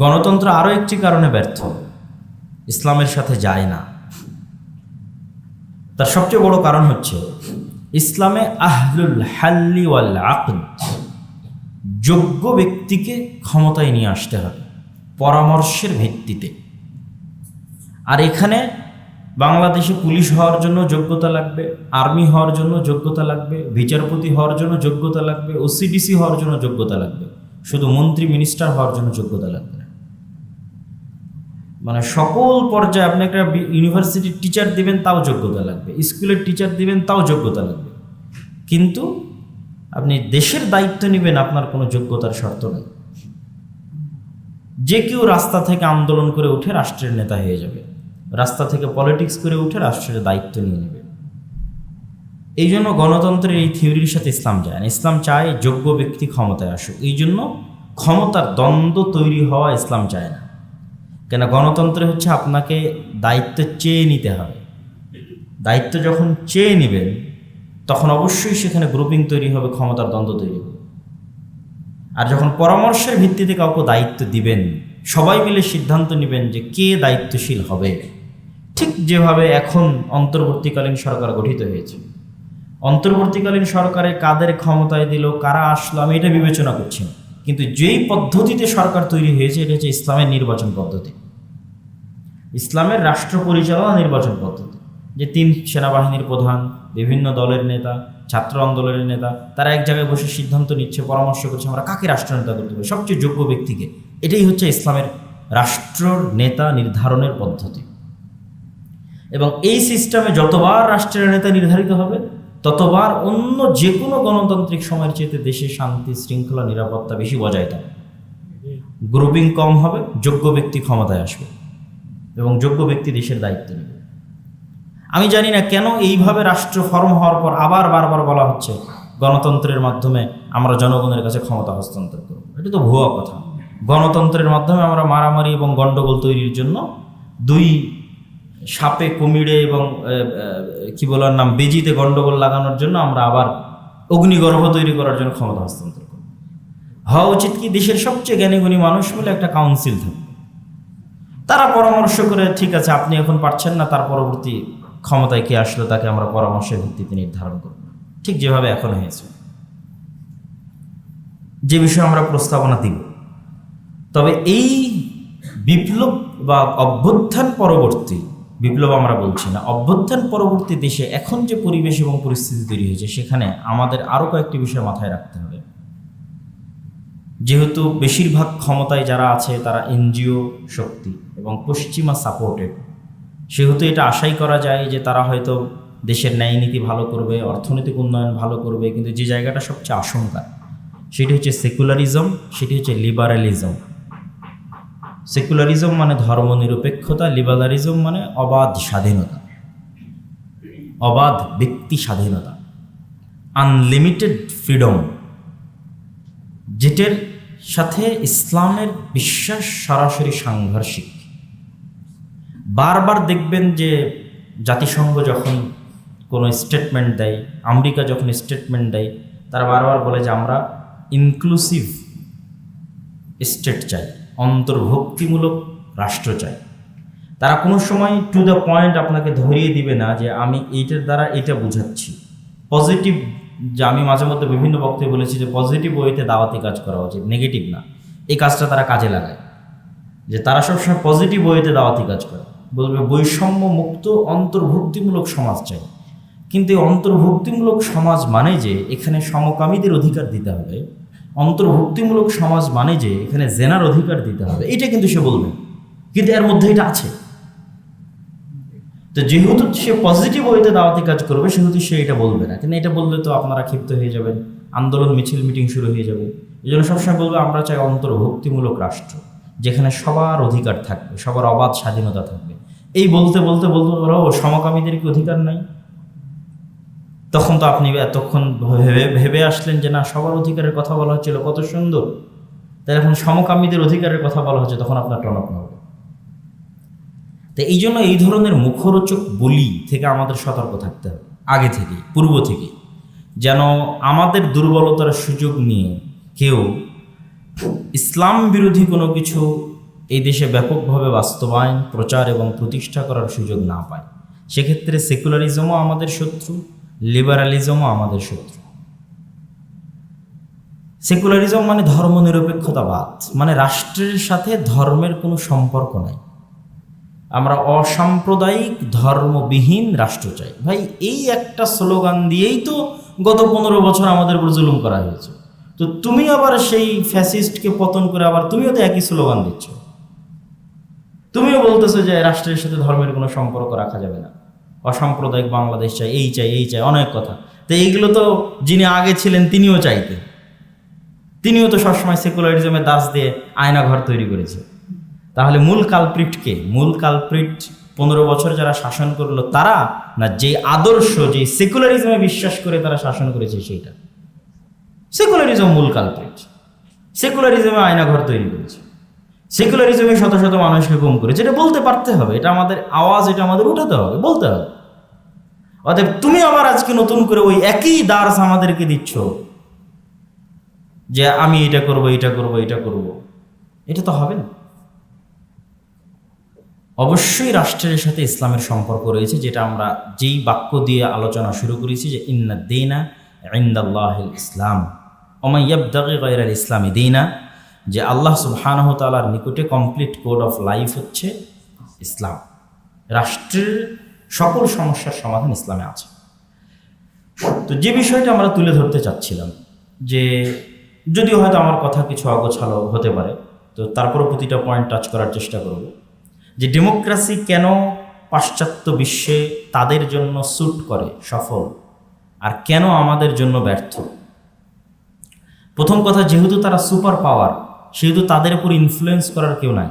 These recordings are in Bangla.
গণতন্ত্র আরও একটি কারণে ব্যর্থ। ইসলামের সাথে যায় না। তার সবচেয়ে বড় কারণ হচ্ছে, ইসলামে আহলুল হাল্লি ওয়াল আকদ যোগ্য ব্যক্তিকে ক্ষমতায় নিয়ে আসতে হবে, পরামর্শের ভিত্তিতে। আর এখানে বাংলাদেশে পুলিশ হওয়ার জন্য যোগ্যতা লাগবে, আর্মি হওয়ার জন্য যোগ্যতা লাগবে, বিচারপতি হওয়ার জন্য যোগ্যতা লাগবে ওসিডিসি হওয়ার জন্য যোগ্যতা লাগবে। শুধু মন্ত্রী মিনিস্টার হওয়ার জন্য যোগ্যতা লাগবে না মানে সকল পর্যায়ে আপনি একটা ইউনিভার্সিটির টিচার দিবেন, তাও যোগ্যতা লাগবে। স্কুলের টিচার দিবেন, তাও যোগ্যতা লাগবে। কিন্তু আপনি দেশের দায়িত্ব নেবেন, আপনার কোনো যোগ্যতার শর্ত নেই। যে কেউ রাস্তা থেকে আন্দোলন করে উঠে রাষ্ট্রের নেতা হয়ে যাবে। রাস্তা থেকে পলিটিক্স করে উঠে রাষ্ট্রের দায়িত্ব নিয়ে নেবে। এই জন্য গণতন্ত্রের এই থিওরির সাথে ইসলাম যায় না। ইসলাম চায় যোগ্য ব্যক্তি ক্ষমতায় আসুক। এই জন্য ক্ষমতার দ্বন্দ্ব তৈরি হওয়া ইসলাম চায় না। কেন গণতন্ত্রে হচ্ছে আপনাকে দায়িত্ব চেয়ে নিতে হবে। দায়িত্ব যখন চেয়ে নেবেন, তখন অবশ্যই সেখানে গ্রুপিং তৈরি হবে, ক্ষমতার দ্বন্দ্ব তৈরি হবে। আর যখন পরামর্শের ভিত্তিতে কাউকে দায়িত্ব দিবেন, সবাই মিলে সিদ্ধান্ত নেবেন যে কে দায়িত্বশীল হবে। ঠিক যেভাবে এখন অন্তর্বর্তীকালীন সরকার গঠিত হয়েছে। অন্তর্বর্তীকালীন সরকারে কাদের ক্ষমতায় দিল, কারা আসলো, আমি এটা বিবেচনা করছি কিন্তু যেই পদ্ধতিতে সরকার তৈরি হয়েছে, এটা হচ্ছে ইসলামের নির্বাচন পদ্ধতি। ইসলামের রাষ্ট্র পরিচালনা নির্বাচন পদ্ধতি। যে তিন সেনাবাহিনীর প্রধান, বিভিন্ন দলের নেতা, ছাত্র আন্দোলনের নেতা, তারা এক জায়গায় বসে সিদ্ধান্ত নিচ্ছে, পরামর্শ করছে, আমরা কাকে রাষ্ট্রনেতা করতে পারি? সবচেয়ে যোগ্য ব্যক্তিকে। এটাই হচ্ছে ইসলামের রাষ্ট্র নেতা নির্ধারণের পদ্ধতি। এবং এই সিস্টেমে যতবার রাষ্ট্রের নেতা নির্ধারিত হবে ততবার অন্য যে কোনো গণতান্ত্রিক সময়ের চেয়ে দেশে শান্তি, শৃঙ্খলা, নিরাপত্তা বেশি বজায় থাকে। গ্রুপিং কম হবে, যোগ্য ব্যক্তি ক্ষমতায় আসবে এবং যোগ্য ব্যক্তি দেশের দায়িত্ব নেবে। আমি জানি না কেন এইভাবে রাষ্ট্র ফর্ম হওয়ার পর আবার বারবার বলা হচ্ছে, গণতন্ত্রের মাধ্যমে আমরা জনগণের কাছে ক্ষমতা হস্তান্তর করব। এটা তো ভুয়া কথা। গণতন্ত্রের মাধ্যমে আমরা মারামারি এবং গণ্ডগোল তৈরির জন্য দুই সাপে, কুমিরে এবং কি বলার নাম, বেজিতে গণ্ডগোল লাগানোর জন্য আমরা আবার অগ্নিগর্ভ তৈরি করার জন্য ক্ষমতা হস্তান্তর করব। হওয়া উচিত কি দেশের সবচেয়ে জ্ঞানীগুণী মানুষ মিলে একটা কাউন্সিল থাকবে। তারা পরামর্শ করে, ঠিক আছে, আপনি এখন পারছেন না, তার পরবর্তী ক্ষমতায় কে আসলো তাকে আমরা পরামর্শের ভিত্তিতে নির্ধারণ করব। ঠিক যেভাবে এখন হয়েছে। যে বিষয়ে আমরা প্রস্তাবনা দিব, তবে এই বিপ্লব বা অভ্যুত্থান পরবর্তী বিপ্লব আমরা বলছি না। অভ্যুত্থান পরবর্তী দেশে এখন যে পরিবেশ এবং পরিস্থিতি তৈরি হয়েছে, সেখানে আমাদের আরও কয়েকটি বিষয় মাথায় রাখতে হবে। যেহেতু বেশিরভাগ ক্ষমতায় যারা আছে, তারা এনজিও শক্তি এবং পশ্চিমা সাপোর্টেড। সেহেতু এটা আশাই করা যায় যে তারা হয়তো দেশের ন্যায় নীতি ভালো করবে, অর্থনৈতিক উন্নয়ন ভালো করবে, কিন্তু যে জায়গাটা সবচেয়ে আশঙ্কা, সেটি হচ্ছে সেকুলারিজম, সেটি হচ্ছে লিবারালিজম। সেকুলারিজম মানে ধর্মনিরপেক্ষতা, লিবারালিজম মানে অবাধ স্বাধীনতা। অবাধ ব্যক্তি স্বাধীনতা। আনলিমিটেড ফ্রিডম, যেটার সাথে ইসলামের বিশ্বাস সরাসরি সাংঘর্ষিক। বারবার দেখবেন যে জাতিসংঘ যখন কোনো স্টেটমেন্ট দেয়, আমেরিকা যখন স্টেটমেন্ট দেয়, তারা বারবার বলে যে আমরা ইনক্লুসিভ স্টেট চাই। অন্তর্ভুক্তিমূলক রাষ্ট্র চাই। তারা কোনো সময় টু দ্য পয়েন্ট আপনাকে ধরিয়ে দিবে না যে আমি এইটার দ্বারা এটা বুঝাচ্ছি। পজিটিভ যে আমি মাঝে মধ্যে বিভিন্ন বক্তব্যে বলেছি যে পজিটিভ ওয়েতে দাওয়াতি কাজ করা উচিত নেগেটিভ না। এই কাজটা তারা কাজে লাগায়। যে তারা সবসময় পজিটিভ ওয়েতে দাওয়াতি কাজ করে। বলবে বৈষম্য মুক্ত অন্তর্ভুক্তিমূলক সমাজ চাই। কিন্তু এই অন্তর্ভুক্তিমূলক সমাজ মানে যে এখানে সমকামীদের অধিকার দিতে হবে। অন্তর্ভুক্তিমূলক সমাজ মানে যে এখানে জেনার অধিকার দিতে হবে। এটা কিন্তু সে বলবে। কিন্তু এর মধ্যে এটা আছে। তো যেহেতু সে পজিটিভ ওয়েতে দাওয়াতি কাজ করবে, সেহেতু সে এটা বলবে না। কিন্তু এটা বললে তো আপনারা ক্ষিপ্ত হয়ে যাবেন। আন্দোলন, মিছিল মিটিং শুরু হয়ে যাবে। এই জন্য সবসময় বলবে, আমরা চাই অন্তর্ভুক্তিমূলক রাষ্ট্র, যেখানে সবার অধিকার থাকবে, সবার অবাধ স্বাধীনতা থাকবে। এই বলতে বলতে বলতে বলো সমকামীদের কি অধিকার নাই? তখন তো আপনি এতক্ষণ ভেবে ভেবে আসলেন যে না, সবার অধিকারের কথা বলা হচ্ছিল, কত সুন্দর। তাই এখন সমকামীদের অধিকারের কথা বলা হচ্ছে, তখন আপনার টনক নড়বে। তো এই জন্য এই ধরনের মুখরোচক বলি থেকে আমাদের সতর্ক থাকতে হবে, আগে থেকে, পূর্ব থেকে। যেন আমাদের দুর্বলতার সুযোগ নিয়ে কেউ ইসলাম বিরোধী কোনো কিছু এই দেশে ব্যাপকভাবে বাস্তবায়ন, প্রচার এবং প্রতিষ্ঠা করার সুযোগ না পায়। সেক্ষেত্রে সেকুলারিজমও আমাদের শত্রু। লিবারালিজমও আমাদের শত্রু। সেকুলারিজম মানে ধর্মনিরপেক্ষতাবাদ মানে রাষ্ট্রের সাথে ধর্মের কোনো সম্পর্ক নাই। আমরা অসাম্প্রদায়িক, ধর্মবিহীন রাষ্ট্র চাই। ভাই, এই একটা স্লোগান দিয়েই তো গত পনেরো বছর আমাদের উপর জুলুম করা হয়েছে। তো তুমি আবার সেই ফ্যাসিস্টকে পতন করে আবার তুমিও তো একই স্লোগান দিচ্ছ। তুমিও বলতেছো যে রাষ্ট্রের সাথে ধর্মের কোনো সম্পর্ক রাখা যাবে না। অসাম্প্রদায়িক বাংলাদেশ চাই, এই চাই এই চাই, অনেক কথা। তো এইগুলো তো যিনি আগে ছিলেন তিনিও চাইতেন তিনিও তো সবসময় সেকুলারিজমের দাস দিয়ে আয়না ঘর তৈরি করেছে। তাহলে মূল কালপ্রিটকে মূল কালপ্রিট পনেরো বছর যারা শাসন করল তারা না যে আদর্শ যে সেকুলারিজমে বিশ্বাস করে তারা শাসন করেছে সেইটা? সেকুলারিজম মূল কালপ্রিট সেকুলারিজমে আয়না ঘর তৈরি করেছে। সেকুলারিজমে শত শত মানুষকে গুম করেছে এটা বলতে পারতে হবে, এটা আমাদের আওয়াজ, এটা আমাদের উঠাতে হবে, বলতে হবে। অতএব তুমি আবার আজকে নতুন করে ওই একই দার্স আমাদেরকে দিচ্ছ যে আমি এটা করব এটা করব এটা করব। এটা তো হবে না। অবশ্যই রাষ্ট্রের সাথে ইসলামের সম্পর্ক রয়েছে, যেটা আমরা যেই বাক্য দিয়ে আলোচনা শুরু করেছি যে, ইন্না দেনা ইন্দাল্লাহ ইসলাম ওমাইয়াবদাগি গায়রাল ইসলামী দিনা যে আল্লাহ সুবহানাহ তাআলার নিকটে কমপ্লিট কোড অফ লাইফ হচ্ছে ইসলাম। রাষ্ট্রের সকল সমস্যার সমাধান ইসলামে আছে। তো যে বিষয়টা আমরা তুলে ধরতে চাচ্ছিলাম, যে যদিও হয়তো আমার কথা কিছু অগোছালো হতে পারে, তো তারপরও প্রতিটা পয়েন্ট টাচ করার চেষ্টা করব। যে ডেমোক্রেসি কেন পাশ্চাত্য বিশ্বে তাদের জন্য স্যুট করে, সফল, আর কেন আমাদের জন্য ব্যর্থ? প্রথম কথা, যেহেতু তারা সুপার পাওয়ার সেহেতু তাদের উপর ইনফ্লুয়েন্স করার কেউ নাই।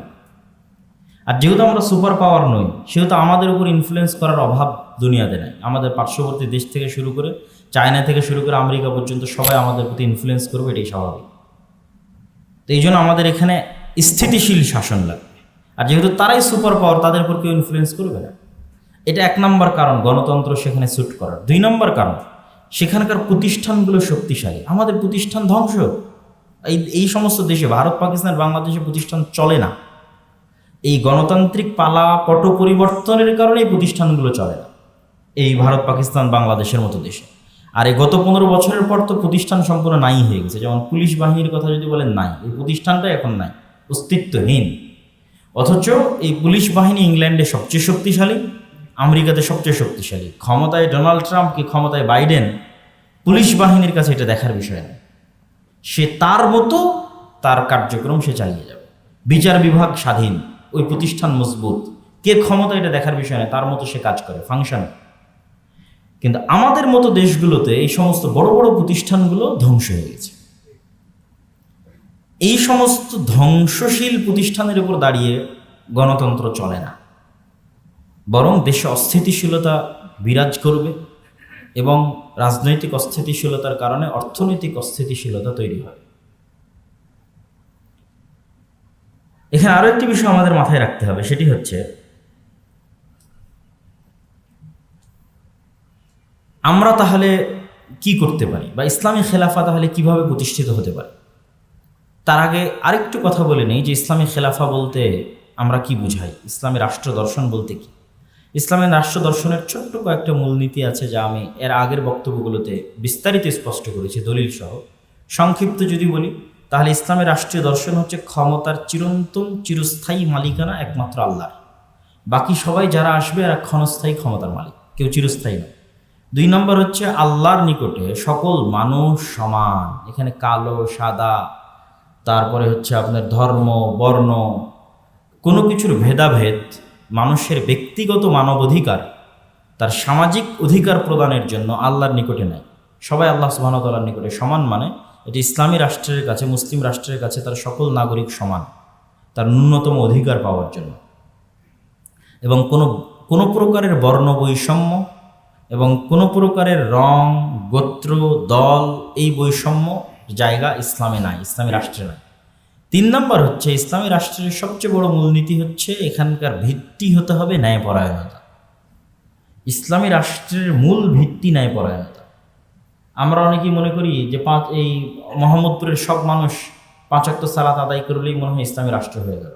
আর যেহেতু আমরা সুপার পাওয়ার নই, সেহেতু আমাদের উপর ইনফ্লুয়েন্স করার অভাব দুনিয়াতে নাই। আমাদের পার্শ্ববর্তী দেশ থেকে শুরু করে চায়না থেকে শুরু করে আমেরিকা পর্যন্ত সবাই আমাদের প্রতি ইনফ্লুয়েন্স করবে, এটাই স্বাভাবিক। তো এই জন্য আমাদের এখানে স্থিতিশীল শাসন লাগবে। আর যেহেতু তারাই সুপার পাওয়ার তাদের উপর কেউ ইনফ্লুয়েন্স করবে না। এটা এক নম্বর কারণ, গণতন্ত্র সেখানে স্যুট করার। দুই নম্বর কারণ, সেখানকার প্রতিষ্ঠানগুলো শক্তিশালী। আমাদের প্রতিষ্ঠান ধ্বংস এই এই সমস্ত দেশে, ভারত, পাকিস্তান বাংলাদেশে প্রতিষ্ঠান চলে না। এই গণতান্ত্রিক পালা পট পরিবর্তনের কারণে এই প্রতিষ্ঠানগুলো চলে না। এই ভারত, পাকিস্তান, বাংলাদেশের মতো দেশে। আর এই গত পনেরো বছরের পর তো প্রতিষ্ঠান সম্পূর্ণ নাই হয়ে গেছে। যেমন পুলিশ বাহিনীর কথা যদি বলেন, নাই। এই প্রতিষ্ঠানটা এখন নাই, অস্তিত্বহীন। অথচ এই পুলিশ বাহিনী ইংল্যান্ডে সবচেয়ে শক্তিশালী, আমেরিকাতে সবচেয়ে শক্তিশালী। ক্ষমতায় ডোনাল্ড ট্রাম্প কি ক্ষমতায় বাইডেন, পুলিশ বাহিনীর কাছে এটা দেখার বিষয় না। সে তার মতো তার কার্যক্রম সে চালিয়ে যাবে। বিচার বিভাগ স্বাধীন, ওই প্রতিষ্ঠান মজবুত। কে ক্ষমতা এটা দেখার বিষয় না, তার মতো সে কাজ করে ফাংশন কিন্তু আমাদের মতো দেশগুলোতে এই সমস্ত বড় বড় প্রতিষ্ঠানগুলো ধ্বংস হয়ে গেছে। এই সমস্ত ধ্বংসশীল প্রতিষ্ঠানের উপর দাঁড়িয়ে গণতন্ত্র চলে না। বরং দেশে অস্থিতিশীলতা বিরাজ করবে। এবং রাজনৈতিক অস্থিতিশীলতার কারণে অর্থনৈতিক অস্থিতিশীলতা তৈরি হয়। এখানে আরও একটি বিষয় আমাদের মাথায় রাখতে হবে, সেটি হচ্ছে আমরা তাহলে কি করতে পারি বা ইসলামী খেলাফা তাহলে কীভাবে প্রতিষ্ঠিত হতে পারে? তার আগে আরেকটু কথা বলে নেই যে ইসলামী খেলাফা বলতে আমরা কি বুঝাই? ইসলামী রাষ্ট্র দর্শন বলতে কি? ইসলামের রাষ্ট্র দর্শনের ছোট্ট কয়েকটা মূলনীতি আছে যা আমি এর আগের বক্তব্যগুলোতে বিস্তারিত স্পষ্ট করেছি দলিল সহ সংক্ষিপ্ত যদি বলি, তাহলে ইসলামের রাষ্ট্রীয় দর্শন হচ্ছে ক্ষমতার চিরন্তন, চিরস্থায়ী মালিকানা একমাত্র আল্লাহর। বাকি সবাই যারা আসবে এরা ক্ষণস্থায়ী ক্ষমতার মালিক, কেউ চিরস্থায়ী নয়। দুই নম্বর হচ্ছে আল্লাহর নিকটে সকল মানুষ সমান, এখানে কালো, সাদা, তারপরে হচ্ছে আপনার ধর্ম, বর্ণ, কোনো কিছুর ভেদাভেদ মানুষের ব্যক্তিগত মানবাধিকার তার সামাজিক অধিকার প্রদানের জন্য আল্লাহর নিকটে নেয়। সবাই আল্লাহ সুবাহতাল্লাহর নিকটে সমান মানে এটি ইসলামী রাষ্ট্রের কাছে, মুসলিম রাষ্ট্রের কাছে তার সকল নাগরিক সমান, তার ন্যূনতম অধিকার পাওয়ার জন্য। এবং কোনো কোনো প্রকারের বর্ণ বৈষম্য এবং কোনো প্রকারের রং, গোত্র, দল এই বৈষম্য জায়গা ইসলামে নাই, ইসলামী রাষ্ট্রে নাই। তিন নম্বর হচ্ছে, ইসলামী রাষ্ট্রের সবচেয়ে বড় মূলনীতি হচ্ছে, এখানকার ভিত্তি হতে হবে ন্যায়পরায়ণতা। ইসলামী রাষ্ট্রের মূল ভিত্তি ন্যায়পরায়ণতা। আমরা অনেকেই মনে করি যে পাঁচ, এই মোহাম্মদপুরের সব মানুষ পাঁচাত্ত সালাত আদায় করলেই মনে হয় ইসলামী রাষ্ট্র হয়ে গেল।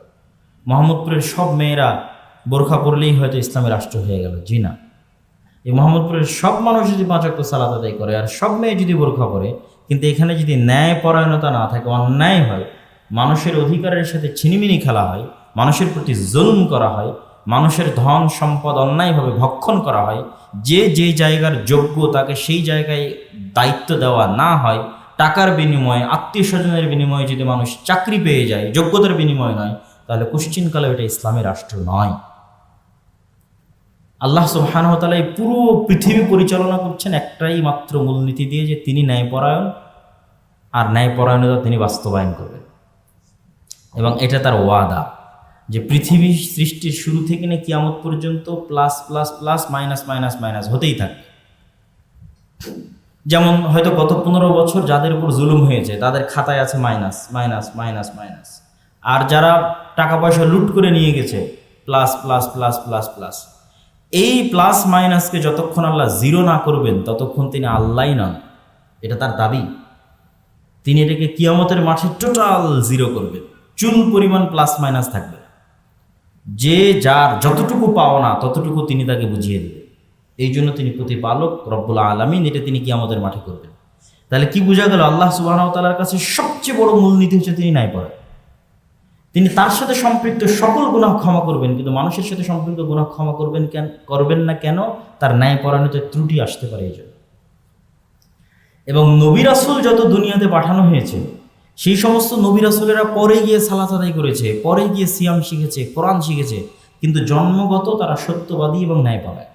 মোহাম্মদপুরের সব মেয়েরা বোরখা পরলেই হয়তো ইসলামী রাষ্ট্র হয়ে গেল, জি না। এই মোহাম্মদপুরের সব মানুষ যদি পাঁচাত্ত সালাত আদায় করে, আর সব মেয়ে যদি বোরখা পরে, কিন্তু এখানে যদি ন্যায় পরায়ণতা না থাকে, অন্যায় হয় মানুষের অধিকারের সাথে ছিনিমিনি খেলা হয়, মানুষের প্রতি জুলুম করা হয়, মানুষের ধন, সম্পদ অন্যায়ভাবে ভক্ষণ করা হয়, যে যে জায়গার যোগ্য তাকে সেই জায়গায় দায়িত্ব দেওয়া না হয়, টাকার বিনিময়ে, আত্মীয় স্বজনের বিনিময়ে যদি মানুষ চাকরি পেয়ে যায়, যোগ্যতার বিনিময় নয়, তাহলে কুশ্চিনকালে এটা ইসলামী রাষ্ট্র নয়। আল্লাহ সুবহানহতালা এই পুরো পৃথিবী পরিচালনা করছেন একটাই মাত্র মূলনীতি দিয়ে যে তিনি ন্যায়পরায়ণ, আর ন্যায়পরায়ণতা তিনি বাস্তবায়ন করবেন। এবং এটা তার ওয়াদা যে পৃথিবী সৃষ্টির শুরু থেকে নিয়ে কিয়ামত পর্যন্ত plus plus plus minus minus minus হতেই থাকে যেমন হয়তো গত পনেরো বছর যাদের উপর জুলুম হয়েছে, তাদের খাতায় আছে মাইনাস মাইনাস মাইনাস মাইনাস আর যারা টাকা পয়সা লুট করে নিয়ে গেছে plus plus plus plus plus এই প্লাস মাইনাসকে যতক্ষণ আল্লাহ জিরো না করবেন, ততক্ষণ তিনি আল্লাহই নন। এটা তার দাবি। তিনি এটাকে কিয়ামতের মাঠে টোটাল জিরো করবেন। চুল পরিমাণ প্লাস মাইনাস থাকবে। যে যার যতটুকু পাওনা, ততটুকু তিনি তাকে বুঝিয়ে দেবেন এই জন্য তিনি প্রতিপালক রব্বুল আলমিন, এটা তিনি কিয়ামতের মাঠে করবেন। তাহলে কি বোঝা গেল? আল্লাহ সুবাহ তালার কাছে সবচেয়ে বড় মূলনীতি হচ্ছে তিনি নাই পড়েন তিনি তার সাথে সম্পৃক্ত সকল গুনাহ ক্ষমা করবেন, কিন্তু মানুষের সাথে সম্পৃক্ত গুনাহ ক্ষমা করবেন কেন, করবেন না কেন? তার ন্যায় পরায়ণতে ত্রুটি আসতে পারে এই জন্য। এবং নবী রাসুল যত দুনিয়াতে পাঠানো হয়েছে সেই সমস্ত নবী রাসুলেরা পরে গিয়ে সালাত আদায় করেছে, পরে গিয়ে সিয়াম শিখেছে, কোরআন শিখেছে, কিন্তু জন্মগত তারা সত্যবাদী এবং ন্যায় পায়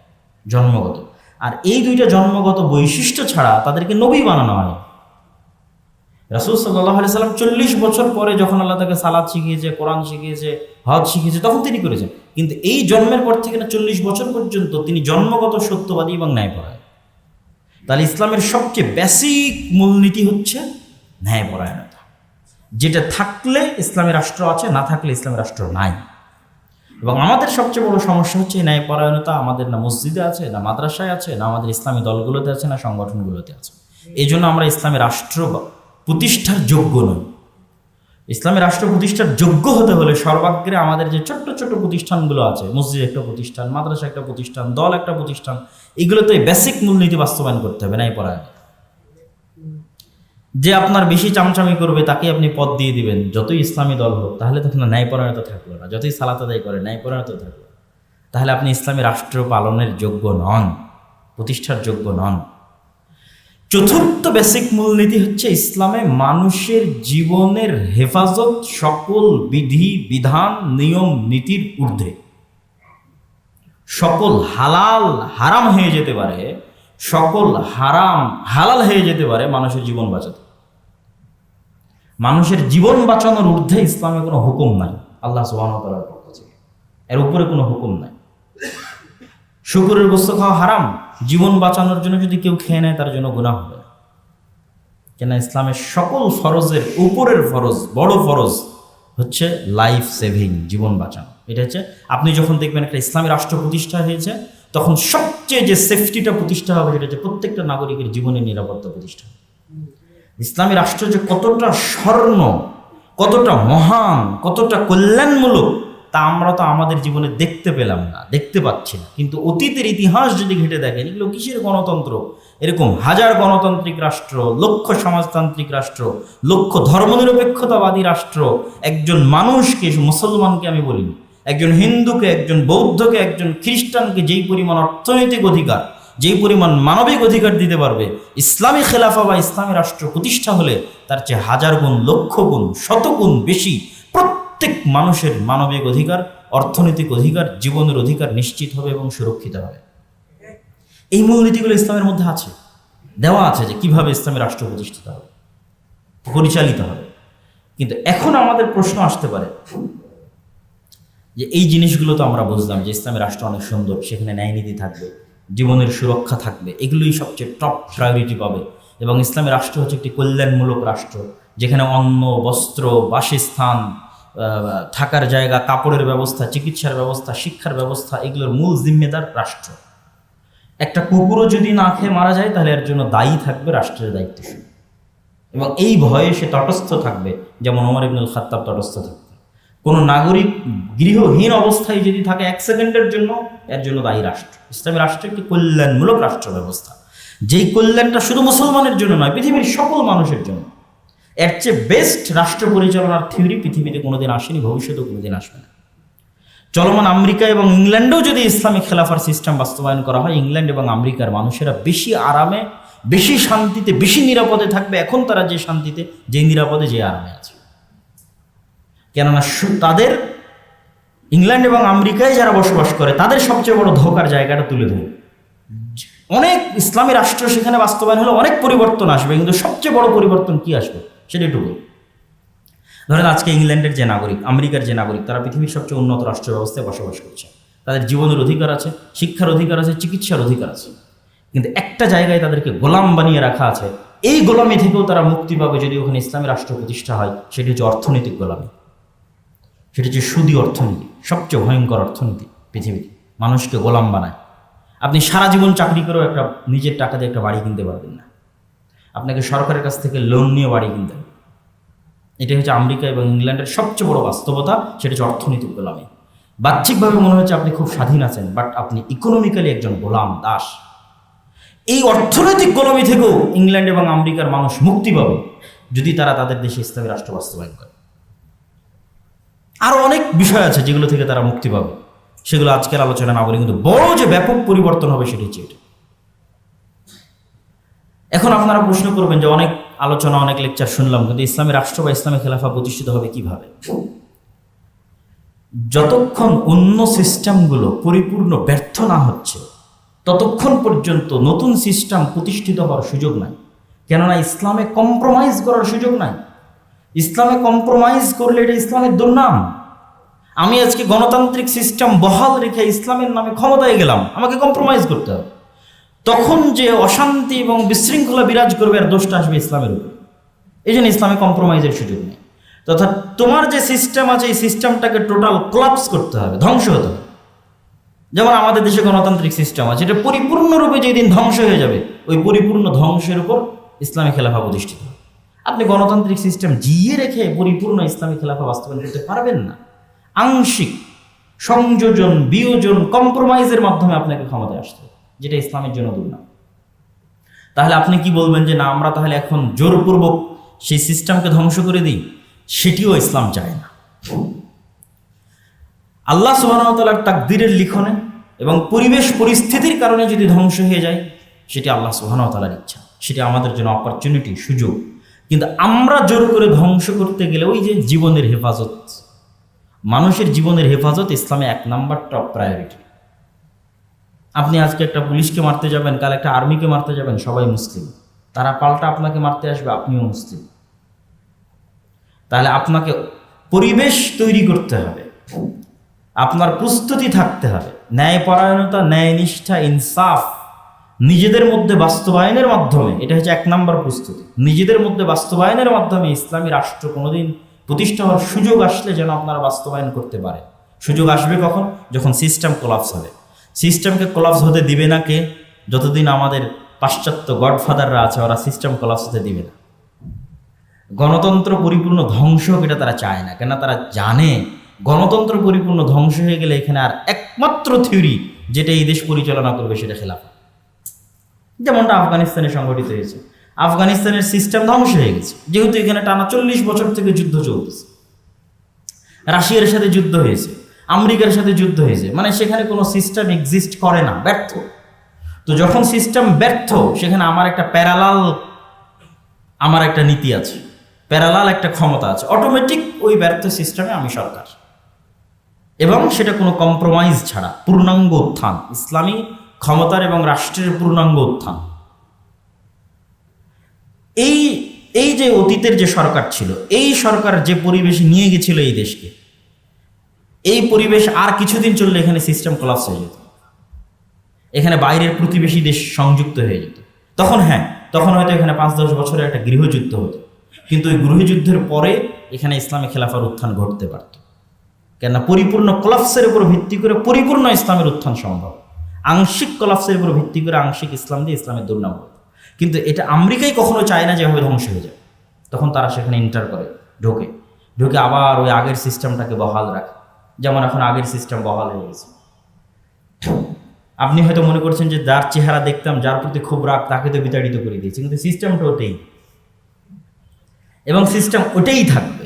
জন্মগত। আর এই দুইটা জন্মগত বৈশিষ্ট্য ছাড়া তাদেরকে নবী বানানো হয় রাসুল সাল্লাহ আলি সাল্লাম চল্লিশ বছর পরে যখন আল্লাহ তাকে সালাদ শিখিয়েছে, কোরআন শিখিয়েছে, হজ শিখিয়েছে, তখন তিনি করেছেন। কিন্তু এই জন্মের পর থেকে না চল্লিশ বছর পর্যন্ত তিনি জন্মগত সত্যবাদী এবং ন্যায় পড়ায় তাহলে ইসলামের সবচেয়ে বেসিক মূলনীতি হচ্ছে ন্যায় ন্যায়পরায়ণতা। যেটা থাকলে ইসলামী রাষ্ট্র আছে, না থাকলে ইসলামী রাষ্ট্র নাই। এবং আমাদের সবচেয়ে বড় সমস্যা হচ্ছে, এই ন্যায়পরায়ণতা আমাদের না মসজিদে আছে, না মাদ্রাসায় আছে, না আমাদের ইসলামী দলগুলোতে আছে, না সংগঠনগুলোতে আছে। এই জন্য আমরা ইসলামী রাষ্ট্র প্রতিষ্ঠার যোগ্য নই। ইসলামী রাষ্ট্র প্রতিষ্ঠার যোগ্য হতে হলে সর্বাগ্রে আমাদের যে ছোট্ট ছোট্ট প্রতিষ্ঠানগুলো আছে, মসজিদ একটা প্রতিষ্ঠান, মাদ্রাসা একটা প্রতিষ্ঠান, দল একটা প্রতিষ্ঠান, এগুলোতে বেসিক মূলনীতি বাস্তবায়ন করতে হবে পড়ায় যে আপনার বেশি চামচামি করবে তাকে আপনি পদ দিয়ে দিবেন। যতই ইসলামী দল হোক, তাহলে তখন ন্যায়পরায়ণতা থাকল না। যতই সালাত আদায় করে ন্যায়পরায়ণতা থাকল। তাহলে আপনি ইসলামী রাষ্ট্র পালনের যোগ্য নন, প্রতিষ্ঠার যোগ্য নন। চতুর্থ বেসিক মূলনীতি হচ্ছে ইসলামে মানুষের জীবনের হেফাজত সকল বিধি, বিধান, নিয়ম, নীতির ঊর্ধ্বে। সকল হালাল, হারাম হয়ে যেতে পারে, সকল হারাম, হালাল হয়ে যেতে পারে মানুষের জীবন বাঁচাতে। মানুষের জীবন বাঁচানোর ঊর্ধ্বে ইসলামে কোনো হুকুম নাই। আল্লাহ সুবাহতালার পক্ষ থেকে। এর উপরে কোনো হুকুম নাই। শুকুরের গোস্ত খাওয়া হারাম। জীবন বাঁচানোর জন্য যদি কেউ খেয়ে নেয়, তার জন্য গুনাহ হবে কেন ইসলামের সকল ফরজের উপরের ফরজ, বড় ফরজ হচ্ছে লাইফ সেভিং জীবন বাঁচানো। এটা হচ্ছে, আপনি যখন দেখবেন একটা ইসলামী রাষ্ট্র প্রতিষ্ঠা হয়েছে, তখন সবচেয়ে যে সেফটিটা প্রতিষ্ঠা হবে, সেটা হচ্ছে প্রত্যেকটা নাগরিকের জীবনের নিরাপত্তা প্রতিষ্ঠা। ইসলামী রাষ্ট্র যে কতটা স্বর্ণ, কতটা মহান, কতটা কল্যাণমূলক, তা আমরা তো আমাদের জীবনে দেখতে পেলাম না, দেখতে পাচ্ছি না। কিন্তু অতীতের ইতিহাস যদি ঘেটে দেখেন, এগুলো কিসের গণতন্ত্র? এরকম হাজার গণতান্ত্রিক রাষ্ট্র, লক্ষ সমাজতান্ত্রিক রাষ্ট্র, লক্ষ ধর্মনিরপেক্ষতাবাদী রাষ্ট্র, একজন মানুষকে, মুসলমানকে আমি বলিনি, একজন হিন্দুকে, একজন বৌদ্ধকে, একজন খ্রিস্টানকে যেই পরিমাণ অর্থনৈতিক অধিকার যেই পরিমাণ মানবিক অধিকার দিতে পারবে, ইসলামী খেলাফা বা ইসলামী রাষ্ট্র প্রতিষ্ঠা হলে তার চেয়ে হাজার গুণ, লক্ষ গুণ, শত গুণ বেশি প্রত্যেক মানুষের মানবিক অধিকার, অর্থনৈতিক অধিকার, জীবনের অধিকার নিশ্চিত হবে এবং সুরক্ষিত হবে। এই মূলনীতিগুলো ইসলামের মধ্যে আছে। দেওয়া আছে যে কীভাবে ইসলামী রাষ্ট্র প্রতিষ্ঠিত হবে, পরিচালিত হবে। কিন্তু এখন আমাদের প্রশ্ন আসতে পারে যে এই জিনিসগুলো তো আমরা বুঝলাম যে ইসলামী রাষ্ট্র অনেক সুন্দর, সেখানে ন্যায়নীতি থাকবে। জীবনের সুরক্ষা থাকবে। এগুলোই সবচেয়ে টপ প্রায়োরিটি পাবে। এবং ইসলামী রাষ্ট্র হচ্ছে একটি কল্যাণমূলক রাষ্ট্র, যেখানে অন্ন, বস্ত্র, বাসস্থান থাকার জায়গা, কাপড়ের ব্যবস্থা, চিকিৎসার ব্যবস্থা, শিক্ষার ব্যবস্থা, এগুলোর মূল জিম্মেদার রাষ্ট্র। একটা কুকুরও যদি না খেয়ে মারা যায়, তাহলে এর জন্য দায়ী থাকবে রাষ্ট্রের দায়িত্ব এবং এই ভয়ে সে তটস্থ থাকবে, যেমন ওমর ইবনুল খাত্তাব তটস্থ থাকবে। কোনো নাগরিক গৃহহীন অবস্থায় যদি থাকে এক সেকেন্ডের জন্য, এর জন্য দায়ী রাষ্ট্র। ইসলামী রাষ্ট্র একটি কল্যাণমূলক রাষ্ট্র ব্যবস্থা। যেই কল্যাণটা শুধু মুসলমানের জন্য নয়, পৃথিবীর সকল মানুষের জন্য। এর চেয়ে বেস্ট রাষ্ট্র পরিচালনার থিওরি পৃথিবীতে কোনোদিন আসেনি, ভবিষ্যতেও কোনোদিন আসবে না। চলমান আমেরিকা এবং ইংল্যান্ডেও যদি ইসলামিক খেলাফার সিস্টেম বাস্তবায়ন করা হয়, ইংল্যান্ড এবং আমেরিকার মানুষেরা বেশি আরামে, বেশি শান্তিতে, বেশি নিরাপদে থাকবে। এখন তারা যে শান্তিতে, যে নিরাপদে, যে আরামে আছে। কেননা তাদের ইংল্যান্ড এবং আমেরিকায় যারা বসবাস করে, তাদের সবচেয়ে বড় ধোকার জায়গাটা তুলে ধরে। অনেক ইসলামী রাষ্ট্র সেখানে বাস্তবায়ন হলে অনেক পরিবর্তন আসবে, কিন্তু সবচেয়ে বড় পরিবর্তন কি আসবে? সেটা একটু ধরেন আজকে ইংল্যান্ডের যে নাগরিক, আমেরিকার যে নাগরিক, তারা পৃথিবীর সবচেয়ে উন্নত রাষ্ট্র ব্যবস্থায় বসবাস করছে। তাদের জীবনের অধিকার আছে, শিক্ষার অধিকার আছে, চিকিৎসার অধিকার আছে। কিন্তু একটা জায়গায় তাদেরকে গোলাম বানিয়ে রাখা আছে, এই গোলামি থেকেও তারা মুক্তি পাবে যদি ওখানে ইসলামী রাষ্ট্র প্রতিষ্ঠা হয়, সেটি হচ্ছে অর্থনৈতিক গোলামি। সেটি হচ্ছে সুদী অর্থনীতি, সবচেয়ে ভয়ঙ্কর অর্থনীতি পৃথিবীতে। মানুষকে গোলাম বানায়। আপনি সারা জীবন চাকরি করেও একটা নিজের টাকা দিয়ে একটা বাড়ি কিনতে পারবেন না। আপনাকে সরকারের কাছ থেকে লোন নিয়ে বাড়ি কিনতে হবে। এটা হচ্ছে আমেরিকা এবং ইংল্যান্ডের সবচেয়ে বড় বাস্তবতা, সেটা হচ্ছে অর্থনৈতিক গোলামি। বাহ্যিকভাবে মনে হচ্ছে আপনি খুব স্বাধীন আছেন বাট আপনি ইকোনমিক্যালি একজন গোলাম দাস। এই অর্থনৈতিক গোলামি থেকেও ইংল্যান্ড এবং আমেরিকার মানুষ মুক্তি পাবে, যদি তারা তাদের দেশে ইসলামী রাষ্ট্র বাস্তবায়ন করে। আরও অনেক বিষয় আছে যেগুলো থেকে তারা মুক্তি পাবে। সেগুলো আজকের আলোচনা না বলি কিন্তু বড় যে ব্যাপক পরিবর্তন হবে সেটি হচ্ছে এটা। এখন আপনারা প্রশ্ন করবেন যে অনেক আলোচনা, অনেক লেকচার শুনলাম, কিন্তু ইসলামী রাষ্ট্র বা ইসলামী খেলাফা প্রতিষ্ঠিত হবে কীভাবে? যতক্ষণ অন্য সিস্টেমগুলো পরিপূর্ণ ব্যর্থ না হচ্ছে, ততক্ষণ পর্যন্ত নতুন সিস্টেম প্রতিষ্ঠিত হওয়ার সুযোগ নাই। কেননা ইসলামে কম্প্রোমাইজ করার সুযোগ নাই। ইসলামে কম্প্রোমাইজ করলে এটা ইসলামের দুর্নাম। আমি আজকে গণতান্ত্রিক সিস্টেম বহাল রেখে ইসলামের নামে ক্ষমতায় গেলাম, আমাকে কম্প্রোমাইজ করতে হবে। তখন যে অশান্তি এবং বিশৃঙ্খলা বিরাজ করবে আর দোষটা আসবে ইসলামের উপর। এই জন্য ইসলামে কম্প্রোমাইজের সুযোগ নেই। তথা তোমার যে সিস্টেম আছে, এই সিস্টেমটাকে টোটাল ক্লাপস করতে হবে, ধ্বংস হতে হবে। যেমন আমাদের দেশে গণতান্ত্রিক সিস্টেম আছে, এটা পরিপূর্ণরূপে যেদিন ধ্বংস হয়ে যাবে, ওই পরিপূর্ণ ধ্বংসের উপর ইসলামী খেলাফা প্রতিষ্ঠিত হবে। আপনি গণতান্ত্রিক সিস্টেম জিয়ে রেখে পরিপূর্ণ ইসলামী খেলাফা বাস্তবায়ন করতে পারবেন না। আংশিক সংযোজন, বিয়োজন কম্প্রোমাইজের মাধ্যমে আপনাকে ক্ষমতায় আসতে যেটা ইসলামের জন্য দুর্নাম তাহলে আপনি কি বলবেন যে, না, আমরা তাহলে এখন জোরপূর্বক সেই সিস্টেমকে ধ্বংস করে দিই সেটিও ইসলাম চায় না। আল্লাহ সুবাহতালার তাকদিরের লিখনে এবং পরিবেশ পরিস্থিতির কারণে যদি ধ্বংস হয়ে যায়, সেটি আল্লাহ সুবাহতালার ইচ্ছা। সেটি আমাদের জন্য অপরচুনিটি সুযোগ। কিন্তু আমরা জোর করে ধ্বংস করতে গেলে ওই যে জীবনের হেফাজত, মানুষের জীবনের হেফাজত ইসলামে এক নাম্বার টপ প্রায়োরিটি আপনি আজকে একটা পুলিশকে মারতে যাবেন, কাল একটা আর্মিকে মারতে যাবেন, সবাই মুসলিম। তারা পাল্টা আপনাকে মারতে আসবে, আপনিও মুসলিম। তাহলে আপনাকে পরিবেশ তৈরি করতে হবে, আপনার প্রস্তুতি থাকতে হবে। ন্যায়পরায়ণতা, ন্যায়নিষ্ঠা, ইনসাফ নিজেদের মধ্যে বাস্তবায়নের মাধ্যমে, এটা হচ্ছে এক নম্বর প্রস্তুতি, নিজেদের মধ্যে বাস্তবায়নের মাধ্যমে ইসলামী রাষ্ট্র কোনোদিন প্রতিষ্ঠা হওয়ার সুযোগ আসলে যেন আপনারা বাস্তবায়ন করতে পারে। সুযোগ আসবে কখন? যখন সিস্টেম কোলাপস হবে। সিস্টেমকে কোলাপস হতে দিবে না কে? যতদিন আমাদের পাশ্চাত্য গডফাদাররা আছে, ওরা সিস্টেম কোলাপস হতে দিবে না। গণতন্ত্র পরিপূর্ণ ধ্বংস হোক এটা তারা চায় না কেন তারা জানে গণতন্ত্র পরিপূর্ণ ধ্বংস হয়ে গেলে এখানে আর একমাত্র থিওরি যেটা এই দেশ পরিচালনা করবে সেটা খেলাফা যেমনটা আফগানিস্তানে সংগঠিত হয়েছে। আফগানিস্তানের সিস্টেম ধ্বংস হয়ে গেছে। যেহেতু এখানে টানা চল্লিশ বছর থেকে যুদ্ধ চলতেছে। রাশিয়ার সাথে যুদ্ধ হয়েছে। আমেরিকার সাথে যুদ্ধ হয়েছে। মানে সেখানে কোনো সিস্টেম এক্সিস্ট করে না, ব্যর্থ। তো যখন সিস্টেম ব্যর্থ, সেখানে আমার একটা প্যারালাল আমার একটা নীতি আছে। প্যারালাল একটা ক্ষমতা আছে। অটোমেটিক ওই ব্যর্থ সিস্টেমে আমি সরকার। এবং সেটা কোনো কম্প্রোমাইজ ছাড়া, পূর্ণাঙ্গ উত্থান, ইসলামী ক্ষমতার এবং রাষ্ট্রের পূর্ণাঙ্গ উত্থান। এই এই যে অতীতের যে সরকার ছিল, এই সরকার যে পরিবেশ নিয়ে গেছিল এই দেশকে, এই পরিবেশ আর কিছুদিন চললে এখানে সিস্টেম কলাপস হয়ে যেত। এখানে বাইরের প্রতিবেশী দেশ সংযুক্ত হয়ে যেত। তখন হ্যাঁ তখন হয়তো এখানে পাঁচ দশ বছরে একটা গৃহযুদ্ধ হতো। কিন্তু ওই গৃহযুদ্ধের পরে এখানে ইসলামী খেলাফার উত্থান ঘটতে পারত। কেননা পরিপূর্ণ কলাপসের উপর ভিত্তি করে পরিপূর্ণ ইসলামের উত্থান সম্ভব। আংশিক কলাপসের উপর ভিত্তি করে আংশিক ইসলাম দিয়ে ইসলামের দুর্নাম কিন্তু এটা আমেরিকাই কখনো চায় না যেভাবে ধ্বংস হয়ে যায় তখন তারা সেখানে এন্টার করে, ঢোকে। ঢোকে আবার ওই আগের সিস্টেমটাকে বহাল রাখে। যেমন এখন আগের সিস্টেম বহাল হয়ে গেছে। আপনি হয়তো মনে করছেন যে যার চেহারা দেখতাম, যার প্রতি খুব রাগ, তাকে তো বিতাড়িত করে দিয়েছে। কিন্তু সিস্টেমটা ওটাই এবং সিস্টেম ওটাই থাকবে।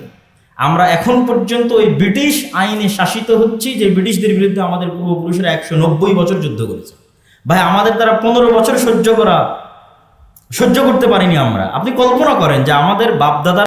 আমরা এখন পর্যন্ত ওই ব্রিটিশ আইনে শাসিত হচ্ছি, যে ব্রিটিশদের বিরুদ্ধে আমাদের পূর্বপুরুষেরা একশো নব্বই বছর যুদ্ধ করেছে। ভাই, আমাদের তারা পনেরো বছর সহ্য করা, সহ্য করতে পারিনি আমরা। আপনি কল্পনা করেন যে আমাদের বাপদাদা